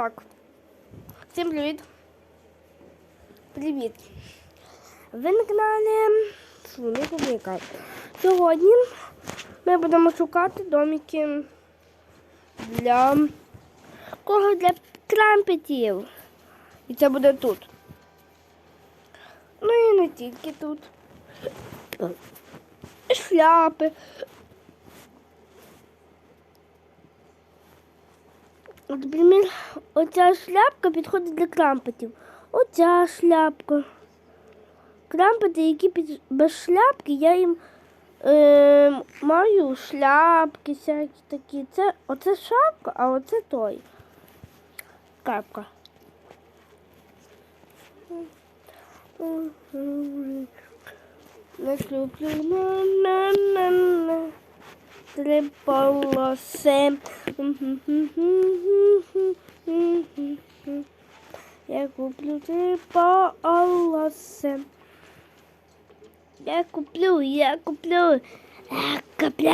Так. Всім привіт. Привіт. Ви на каналі Шумі Публіка. Сьогодні ми будемо шукати домики для кого для крампетів. І це буде тут. Ну і не тільки тут. Шляпи. Наприклад, оця шляпка підходить для крампетів. Оця шляпка. Крампети, які під... без шляпки, я їм е, маю шляпки всякі такі. Це, оце шапка, а оце той. Капка. Не люблю на на на на три полоси. Я куплю три полоси. Я куплю, я куплю, я куплю.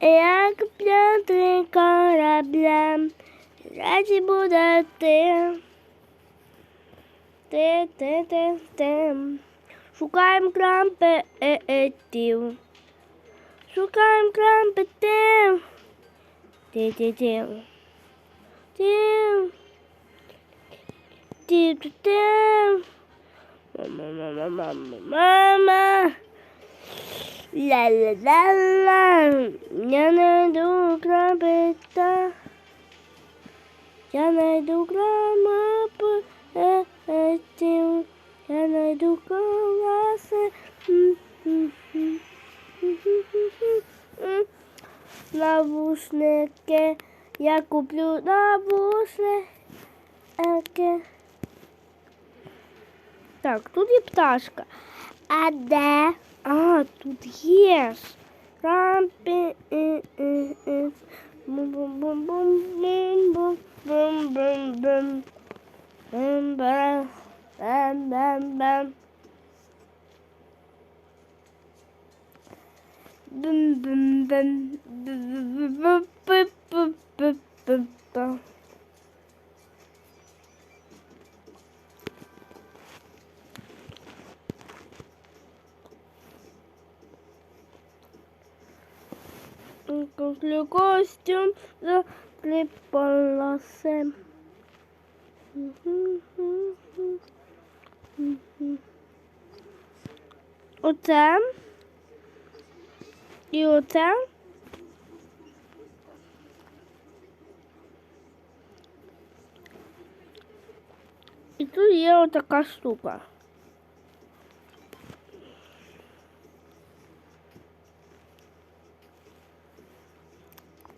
Я куплю три корабля. Раді буде ти. Ти, ти, ти, ти. Шукаємо крампетів. Шукаємо крампетів. Ти, ти, ти. Ти. Ти, ти, ти. Мама, мама, мама, мама. Ла-ла-ла-ла. Я найду крампета. Я найду крампетів. Я найду колеса. Навушники. Я куплю навушники. Так, тут є пташка. А де? А, тут є ж. Рампи. Quand le costume de les palaces. Autant. І оце. І тут є отака штука.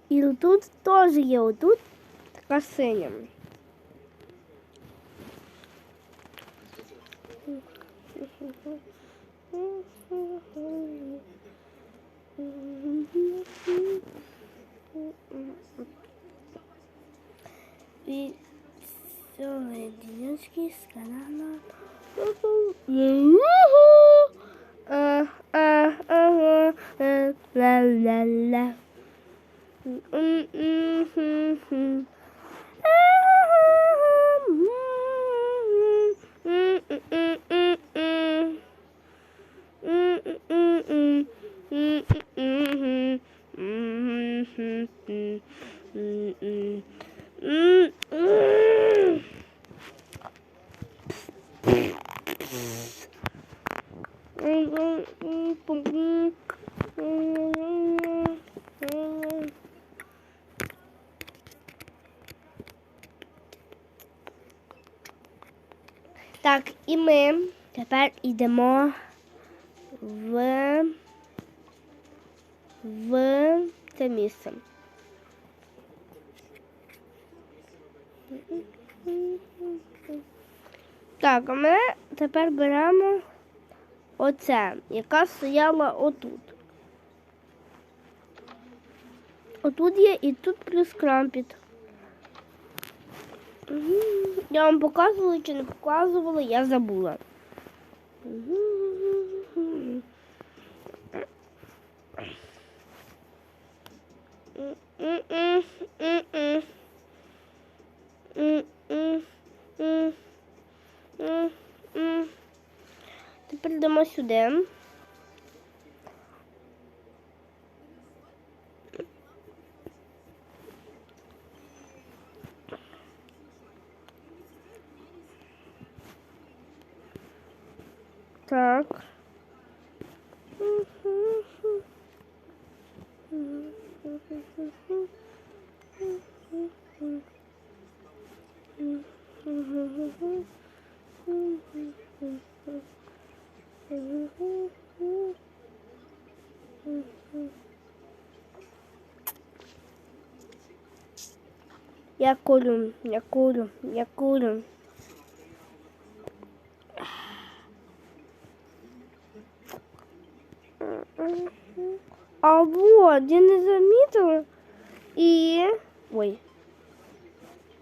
І тут теж є отут така синя. Веселые денечки с канала. А, а, ага, э, ла-ла-ла. М, Так, і ми тепер йдемо в, в це місце. Так, а ми тепер беремо оце, яка стояла отут. Отут є і тут плюс крампіт. Я вам показувала чи не показувала, я забула. Угу. Тепер йдемо сюди. Так. Я курю, я курю, я курю. Вот, я не замітила. І. Ой.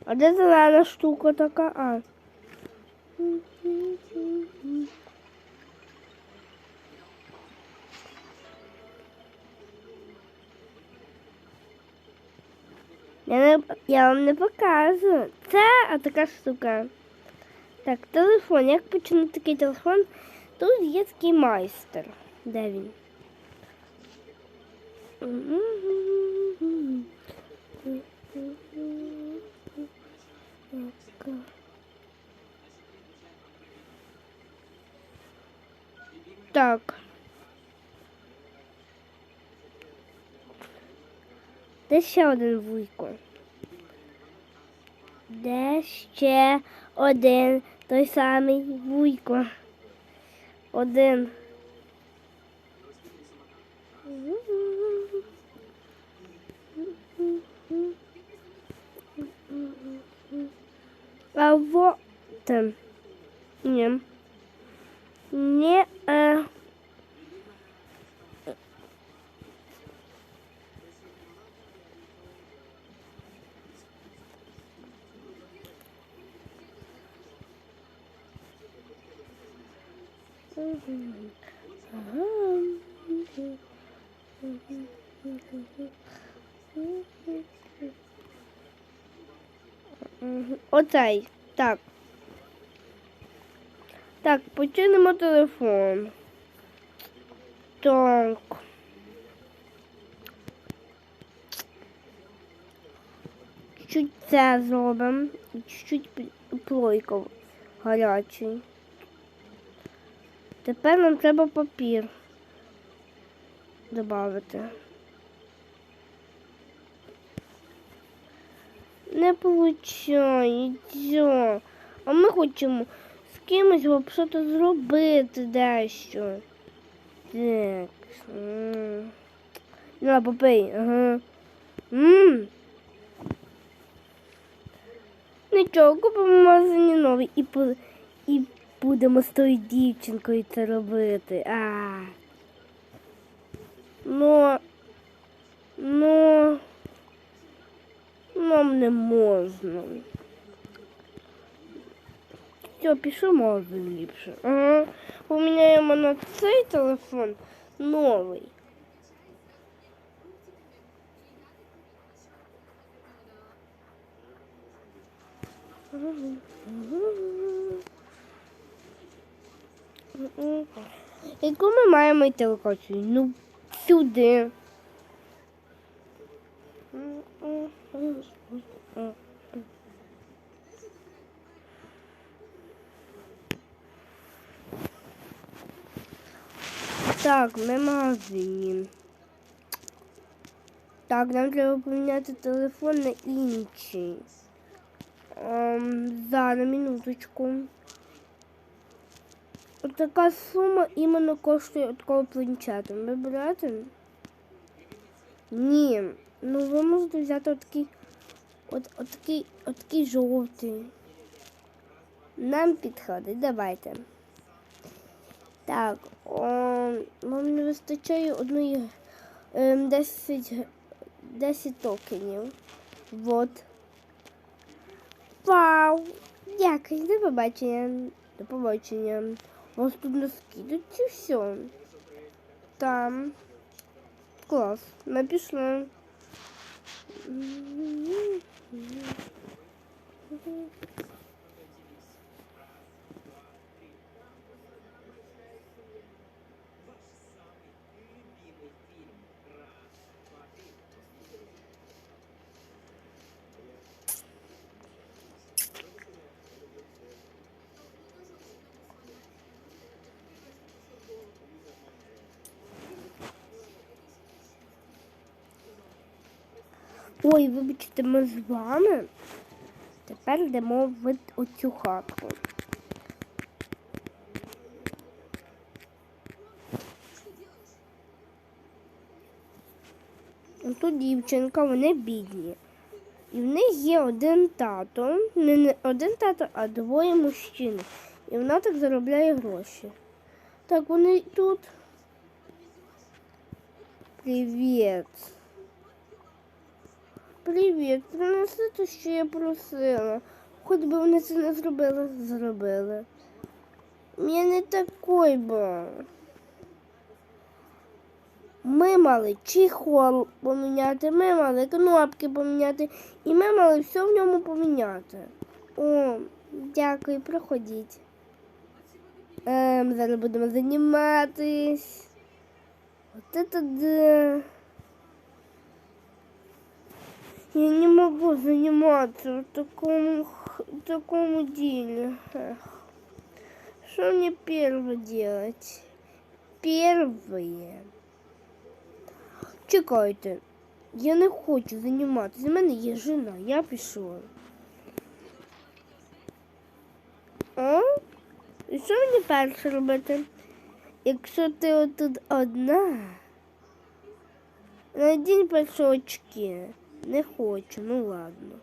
А де зелена штука така? А. Я, я вам не покажу. Це а така штука. Так, телефон. Як починати такий телефон? Тут є такий майстер. Де він? Так. Де ще один вуйко? Де ще один той самий вуйко? Один. А вот он. Не. Не. А. Мгм. Оцей. Так. Так, починимо телефон. Так. Чуть це зробимо. Чуть-чуть пл- плойка гарячий. Тепер нам треба папір додати. Не получається. А ми хочемо кимось взагалі зробити дещо. Так. На, попий, ага. Мм. Нічого, купимо в магазині новий і, по- і будемо з тою дівчинкою це робити. А. Ну. Ну. Нам не можна. Все, пишу ліпше. Ага. Поміняємо на цей телефон новий. Яку ми маємо йти локацію? Ну, сюди. Так, ми магазині. Так, нам треба поміняти телефон на інший. Ем, зараз, минуточку. От така сума іменно коштує от такого планшету. Ви берете? Ні. Ну ви можете взяти отакий, от, от такий, от жовтий. Нам підходить, давайте. Так, о, вам не вистачає одної ем, 10, 10 токенів. Вот. Вау! Дякую, до побачення. До побачення. Вас тут на скидочці все. Там. Клас. Ми пішли. Ой, вибачте, ми з вами. Тепер йдемо в оцю хатку. Тут дівчинка, вони бідні. І в них є один тато, не, один тато, а двоє мужчин. І вона так заробляє гроші. Так, вони тут. Привіт. Привіт. Принеси те, що я просила. Хоч би вони це не зробили, зробили. Я не такой би. Ми мали чехол поміняти, ми мали кнопки поміняти, і ми мали все в ньому поміняти. О, дякую, проходіть. Ем, зараз будемо займатись. От да. Я не могу заниматься в таком, х- такому деле. Эх. Что мне первое делать? Первое. Чекайте. Я не хочу займатися. У мене є жена, я пішла. А? І що мені перше робити? Якщо ти отут одна, надінь перші очки. Не хочу, ну ладно.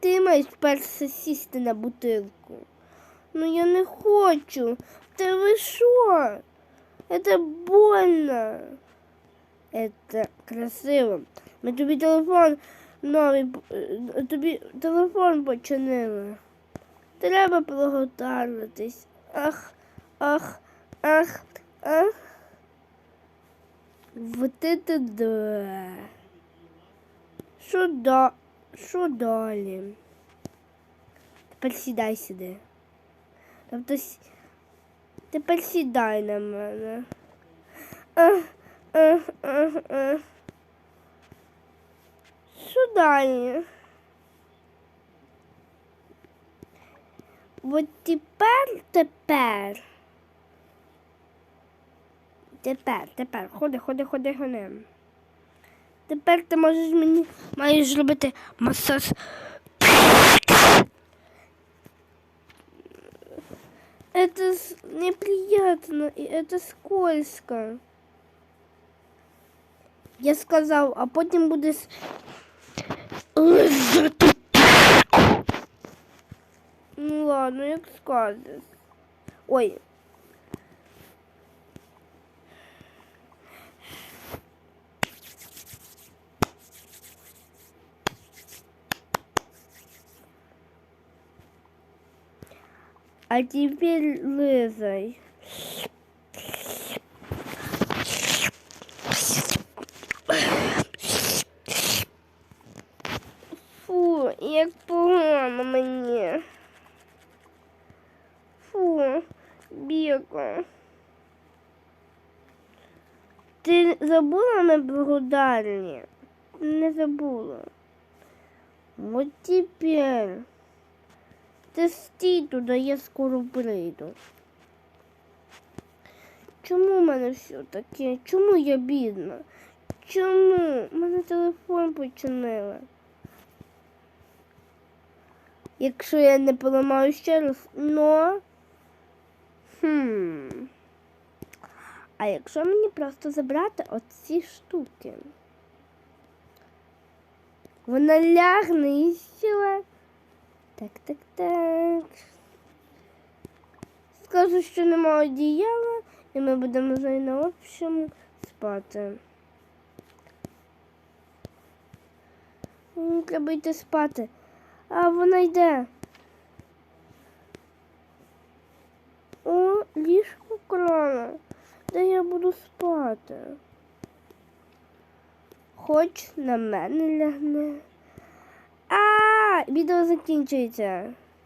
Ти маєш перше сісти на бутилку. Ну я не хочу. Та ви що? Это больно. Это красиво. Ми тобі телефон новий, е, тобі телефон починили. Треба благодаритись. Ах, ах, ах, ах. Вот это да. Що да? Що далі? Тепер сідай сюди. Тобто тепер сідай на мене. Ах. Що далі? От тепер, тепер. Тепер, тепер. Ходи, ходи, ходи, ходи. Тепер ти можеш мені маєш зробити масаж. Это с- неприятно и это скользко. Я сказав, а потім будеш лизати. Ну ладно, як скажеш. Ой. А теперь лызай. Фу, як погано мені. Фу, біга. Ти забула на благодарні? Не забула. Вот теперь. Ти стій туди, я скоро прийду. Чому в мене все таке? Чому я бідна? Чому? У мене телефон починили. Якщо я не поламаю ще раз, но. Хм. А якщо мені просто забрати оці штуки? Вона лягне і все. Так, так, так. Скажу, що нема одіяла, і ми будемо нею на общому спати. Треба йти спати. А вона йде. О, ліжко крана. Де я буду спати? Хоч на мене лягне. Відео закінчується.